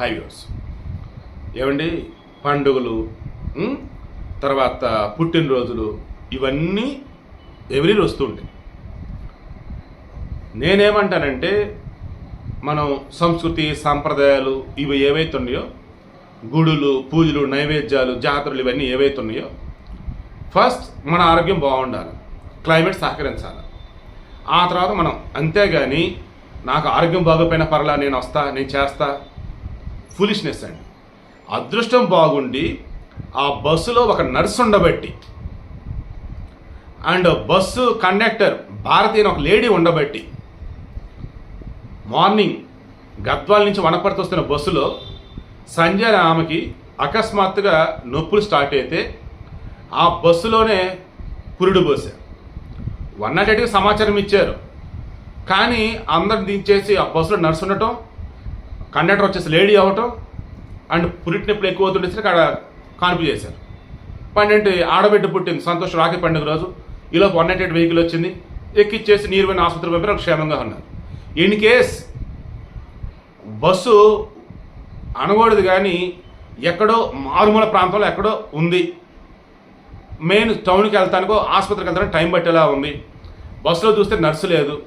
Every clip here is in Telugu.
హైవేస్. ఏమండి పండుగలు తర్వాత పుట్టినరోజులు ఇవన్నీ ఎవ్రీ వస్తుంటాయి. నేనేమంటానంటే మనం సంస్కృతి సాంప్రదాయాలు ఇవి ఏవైతే ఉన్నాయో గుడులు పూజలు నైవేద్యాలు జాతరలు ఇవన్నీ ఏవైతే ఉన్నాయో ఫస్ట్ మన ఆరోగ్యం బాగుండాలి. క్లైమేట్ సహకరించాలి. ఆ తర్వాత మనం అంతేగాని నాకు ఆరోగ్యం బాగోపోయినా పర్లా నేను వస్తా నేను చేస్తా ఫులిష్నెస్ అండి. అదృష్టం బాగుండి ఆ బస్సులో ఒక నర్సు ఉండబట్టి అండ్ బస్సు కండక్టర్ భారతీయ ఒక లేడీ ఉండబట్టి మార్నింగ్ గద్వాల నుంచి వనపర్తి వస్తున్న బస్సులో సంజయ్ ఆమెకి అకస్మాత్తుగా నొప్పులు స్టార్ట్ అయితే ఆ బస్సులోనే పురుడు పోసారు వన్ నాట్ ఎయిట్కి సమాచారం ఇచ్చారు. కానీ అందరు దించేసి ఆ బస్సులో నర్సు ఉండటం కండక్టర్ వచ్చేసి లేడీ అవ్వటం అండ్ పురిటి నొప్పులు ఎక్కువ అవుతుండేసి అక్కడ కాన్పు చేశారు. పన్నెండు ఆడబిడ్డ పుట్టింది. సంతోష్ రాఖీ పండుగ రోజు. ఇలా వన్ నాట్ ఎయిట్ వెహికల్ వచ్చింది. ఎక్కిచ్చేసి నీరువైన ఆసుపత్రి పంపారు క్షేమంగా ఉన్నారు. ఇన్ కేస్ బస్సు అనకూడదు కానీ ఎక్కడో మారుమూల ప్రాంతంలో ఎక్కడో ఉంది. మెయిన్ టౌన్కి వెళ్తానికో ఆసుపత్రికి వెళ్తానికి టైం పట్టేలా ఉంది. బస్సులో చూస్తే నర్సు లేదు.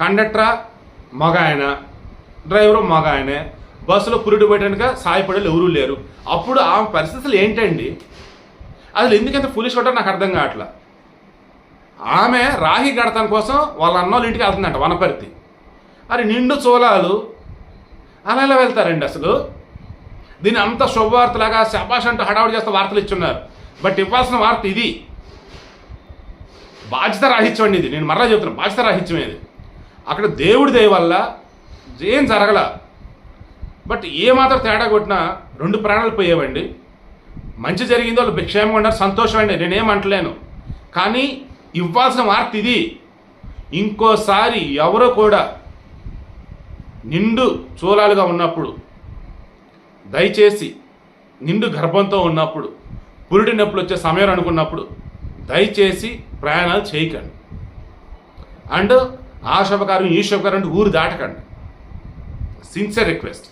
కండక్టరా? మగ ఆయన డ్రైవరు మగ ఆయనే. బస్సులో పురుడు పెట్టడానికి సాయపడలు ఎవరూ లేరు. అప్పుడు ఆ పరిస్థితులు ఏంటండి? అసలు ఎందుకంత ఫులిష్ కొట్టారు నాకు అర్థం కావట్లా. ఆమె రాహి గడతాం కోసం వాళ్ళ అన్నోళ్ళ ఇంటికి వెళ్తుందంట వనపర్తి. అరే నిండు చోళాలు. అలా ఎలా వెళ్తారండి అసలు? దీన్ని అంత శుభవార్తలాగా శబాష్ అంటూ హడావుడి చేస్తే వార్తలు ఇచ్చున్నారు. బట్ ఇవ్వాల్సిన వార్త ఇది. బాధ్యత రాహిత్యం అండి ఇది. నేను మరలా చెప్తున్నాను బాధ్యత రాహిత్యం ఇది. అక్కడ దేవుడి దయ వల్ల ఏం జరగల. బట్ ఏ మాత్రం తేడా కొట్టినా రెండు ప్రాణాలు పోయేవండి. మంచి జరిగిందో వాళ్ళు క్షేమంగా ఉన్నారు సంతోషం అండి నేనేం అంటలేను. కానీ ఇవ్వాల్సిన వార్త ఇది. ఇంకోసారి ఎవరో కూడా నిండు చూలాలుగా ఉన్నప్పుడు దయచేసి నిండు గర్భంతో ఉన్నప్పుడు పురుడి నొప్పులు వచ్చే సమయం అనుకున్నప్పుడు దయచేసి ప్రయాణాలు చేయకండి. అండ్ ఆ శుభకార్యం ఈ శుభకార్యం అంటే ఊరు దాటకండి. sincere request.